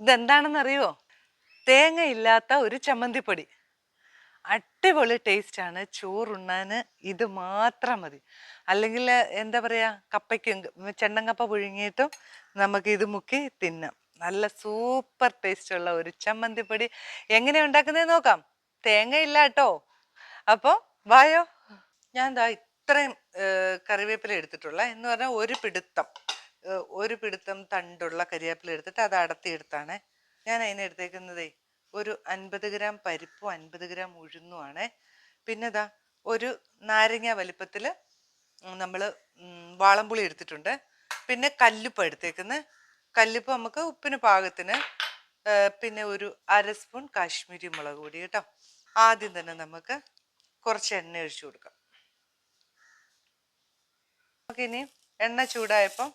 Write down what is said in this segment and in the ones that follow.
ഇതെന്താണെന്നറിയോ തേങ്ങ ഇല്ലാത്ത ഒരു ചമ്മന്തിപ്പൊടി. അടിപൊളി ആണ് ചോറുണ്ണാൻ ഇത് മാത്രം മതി. അല്ലെങ്കിൽ എന്താ പറയുക കപ്പയ്ക്കും ചെണ്ടങ്കപ്പ പുഴുങ്ങിയിട്ടും നമുക്ക് ഇത് മുക്കി തിന്നാം. നല്ല സൂപ്പർ ടേസ്റ്റ് ഉള്ള ഒരു ചമ്മന്തിപ്പൊടി. എങ്ങനെ ഉണ്ടാക്കുന്നത് നോക്കാം. തേങ്ങ ഇല്ല കേട്ടോ. അപ്പോൾ വായോ? ഞാൻ ദാ ഇത്രയും കറിവേപ്പില എടുത്തിട്ടുള്ള എന്ന് പറഞ്ഞാൽ ഒരു പിടുത്തം. ഒരു പിടുത്തം തണ്ടുള്ള കരിയാപ്പില എടുത്തിട്ട് അത് അടത്തിയെടുത്താണ്. ഞാൻ അതിന് എടുത്തേക്കുന്നതേ ഒരു അൻപത് ഗ്രാം പരിപ്പും അൻപത് ഗ്രാം ഉഴുന്നുമാണ് പിന്നെ ദാ ഒരു നാരങ്ങ വലിപ്പത്തിൽ നമ്മൾ വാളംപുളി എടുത്തിട്ടുണ്ട്. പിന്നെ കല്ലുപ്പ് എടുത്തേക്കുന്നത് കല്ലുപ്പ് നമുക്ക് ഉപ്പിന് പാകത്തിന് പിന്നെ ഒരു അര സ്പൂൺ കാശ്മീരി മുളക് പൊടി കേട്ടോ. ആദ്യം തന്നെ നമുക്ക് കുറച്ച് എണ്ണ ഒഴിച്ചു കൊടുക്കാം. നമുക്കിനി എണ്ണ ചൂടായപ്പം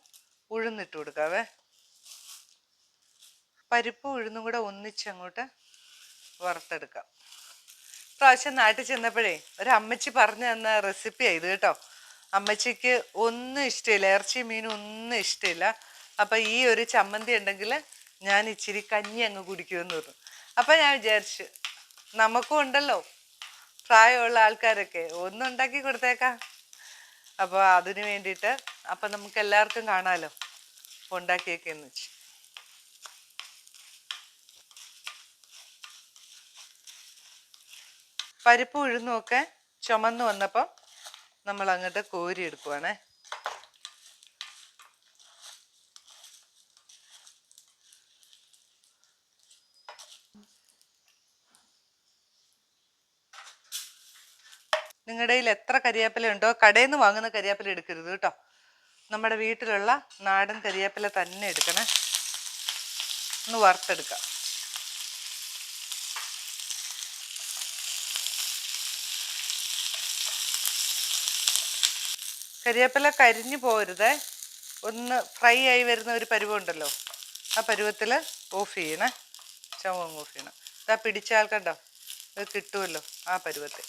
ഉഴുന്നിട്ട് കൊടുക്കാവേ. പരിപ്പ് ഉഴുന്നും കൂടെ ഒന്നിച്ചങ്ങോട്ട് വറുത്തെടുക്കാം. പ്രാവശ്യം നാട്ടിൽ ചെന്നപ്പോഴേ ഒരു അമ്മച്ചി പറഞ്ഞു തന്ന റെസിപ്പിയാണ് ഇത് കേട്ടോ. അമ്മച്ചിക്ക് ഒന്നും ഇഷ്ടമില്ല ഇറച്ചി മീനും ഒന്നും ഇഷ്ടമില്ല. അപ്പം ഈ ഒരു ചമ്മന്തി ഉണ്ടെങ്കിൽ ഞാൻ ഇച്ചിരി കഞ്ഞി അങ്ങ് കുടിക്കുമെന്ന് പറഞ്ഞു. അപ്പം ഞാൻ വിചാരിച്ചു നമുക്കും ഉണ്ടല്ലോ പ്രായമുള്ള ആൾക്കാരൊക്കെ ഒന്നുണ്ടാക്കി കൊടുത്തേക്കാം. അപ്പോൾ അതിന് വേണ്ടിയിട്ട് അപ്പം നമുക്ക് എല്ലാവർക്കും കാണാമല്ലോ ഉണ്ടാക്കിയേക്കെന്ന് വെച്ച്. പരിപ്പ് ഉഴുന്നൊക്കെ ഒക്കെ ചുമന്ന് വന്നപ്പം നമ്മൾ അങ്ങോട്ട് കോരി എടുക്കുവാണേ നിങ്ങളുടെ കയ്യിൽ എത്ര കരിയാപ്പില ഉണ്ടോ? കടയിൽ നിന്ന് വാങ്ങുന്ന കരിയാപ്പില എടുക്കരുത് കേട്ടോ. നമ്മുടെ വീട്ടിലുള്ള നാടൻ കരിയേപ്പില തന്നെ എടുക്കണേ. ഒന്ന് വറുത്തെടുക്കാം. കരിയേപ്പില കരിഞ്ഞു പോരുതേ. ഒന്ന് ഫ്രൈ ആയി വരുന്ന ഒരു പരുവമുണ്ടല്ലോ ആ പരുവത്തിൽ ഓഫ് ചെയ്യണേ. സ്റ്റവ് ഓഫ് ചെയ്യണം. ഇതാ പിടിച്ചാൽ കണ്ടോ? ഇത് കിട്ടുമല്ലോ ആ പരുവത്തിൽ.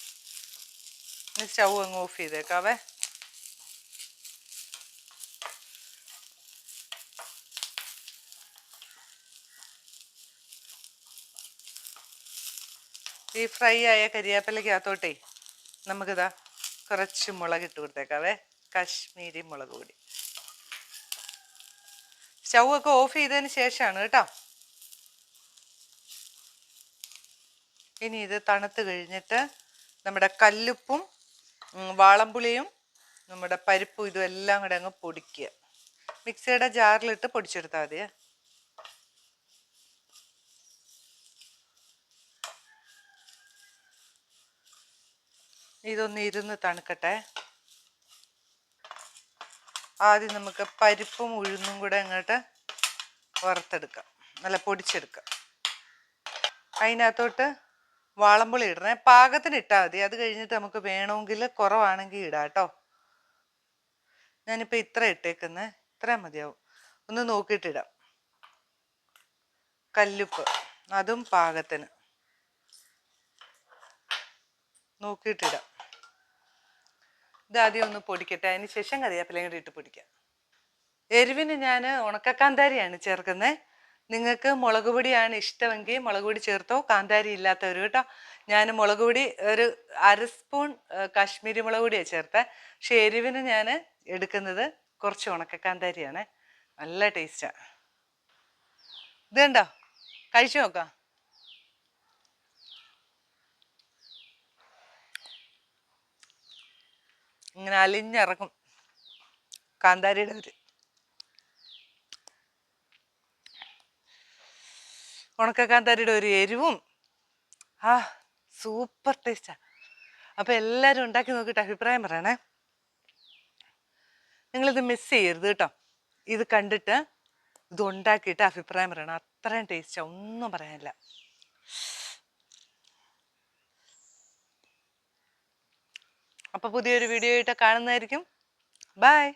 ഇനി സ്റ്റവ് അങ്ങ് ഓഫ് ചെയ്തേക്കാവേ. ഈ ഫ്രൈ ആയ കരിവേപ്പിലക്കകത്തോട്ടേ നമുക്കിതാ കുറച്ച് മുളക് ഇട്ട് കൊടുത്തേക്കാവേ. കാശ്മീരി മുളക് പൊടി. സ്റ്റൗ ഓഫ് ചെയ്തതിന് ശേഷമാണ് കേട്ടോ. ഇനി ഇത് തണുത്ത് കഴിഞ്ഞിട്ട് നമ്മുടെ കല്ലുപ്പും വാളംപുളിയും നമ്മുടെ പരിപ്പും ഇതും എല്ലാം കൂടെ അങ്ങ് പൊടിക്കുക. മിക്സിയുടെ ജാറിലിട്ട് പൊടിച്ചെടുത്താൽ മതിയേ. ഇതൊന്ന് ഇരുന്ന് തണുക്കട്ടെ. ആദ്യം നമുക്ക് പരിപ്പും ഉഴുന്നും കൂടെ അങ്ങോട്ട് വറുത്തെടുക്കാം. നല്ല പൊടിച്ചെടുക്കാം. അതിനകത്തോട്ട് വാളമ്പുളി ഇടണേ. പാകത്തിന് ഇട്ടാൽ മതി. അത് കഴിഞ്ഞിട്ട് നമുക്ക് വേണമെങ്കിൽ കുറവാണെങ്കിൽ ഇടാം കേട്ടോ. ഞാനിപ്പോൾ ഇത്ര ഇട്ടേക്കുന്നത് ഇത്ര മതിയാവും. ഒന്ന് നോക്കിയിട്ടിടാം കല്ലുപ്പ്. അതും പാകത്തിന്. നോക്കിയിട്ടിടാം ഇത് ആദ്യം ഒന്ന് പൊടിക്കട്ടെ. അതിന് ശേഷം കറിവേപ്പിലയും കൂടി ഇട്ട് പൊടിക്കാം. എരിവിന് ഞാൻ ഉണക്കക്കാന്താരിയാണ് ചേർക്കുന്നത് നിങ്ങൾക്ക് മുളക് പൊടിയാണ് ഇഷ്ടമെങ്കിൽ മുളക് പൊടി ചേർത്തോ. കാന്താരി ഇല്ലാത്തവർ കേട്ടോ. ഞാൻ മുളക് പൊടി ഒരു അര സ്പൂൺ കാശ്മീരി മുളക് പൊടിയാണ് ചേർത്തത് പക്ഷെ എരിവിന് ഞാൻ എടുക്കുന്നത് കുറച്ച് ഉണക്കക്കാന്താരിയാണ്. നല്ല ടേസ്റ്റാണ് ഇത് കണ്ടോ കഴിച്ചു നോക്കാം. ഇങ്ങനെ അലിഞ്ഞിറങ്ങും. കാന്താരിയുടെ ഒരു ഉണക്ക കാന്താരിയുടെ ഒരു എരിവും. ആ സൂപ്പർ ടേസ്റ്റാ. അപ്പോൾ എല്ലാരും ഉണ്ടാക്കി നോക്കിയിട്ട് അഭിപ്രായം പറയണേ. നിങ്ങളിത് മിസ് ചെയ്യരുത് കേട്ടോ. ഇത് കണ്ടിട്ട് ഇത് ഉണ്ടാക്കിയിട്ട് അഭിപ്രായം പറയണം. അത്രയും ടേസ്റ്റാ. ഒന്നും പറയാനില്ല. അപ്പോൾ പുതിയൊരു വീഡിയോ ആയിട്ട് കാണുന്നതായിരിക്കും. ബൈ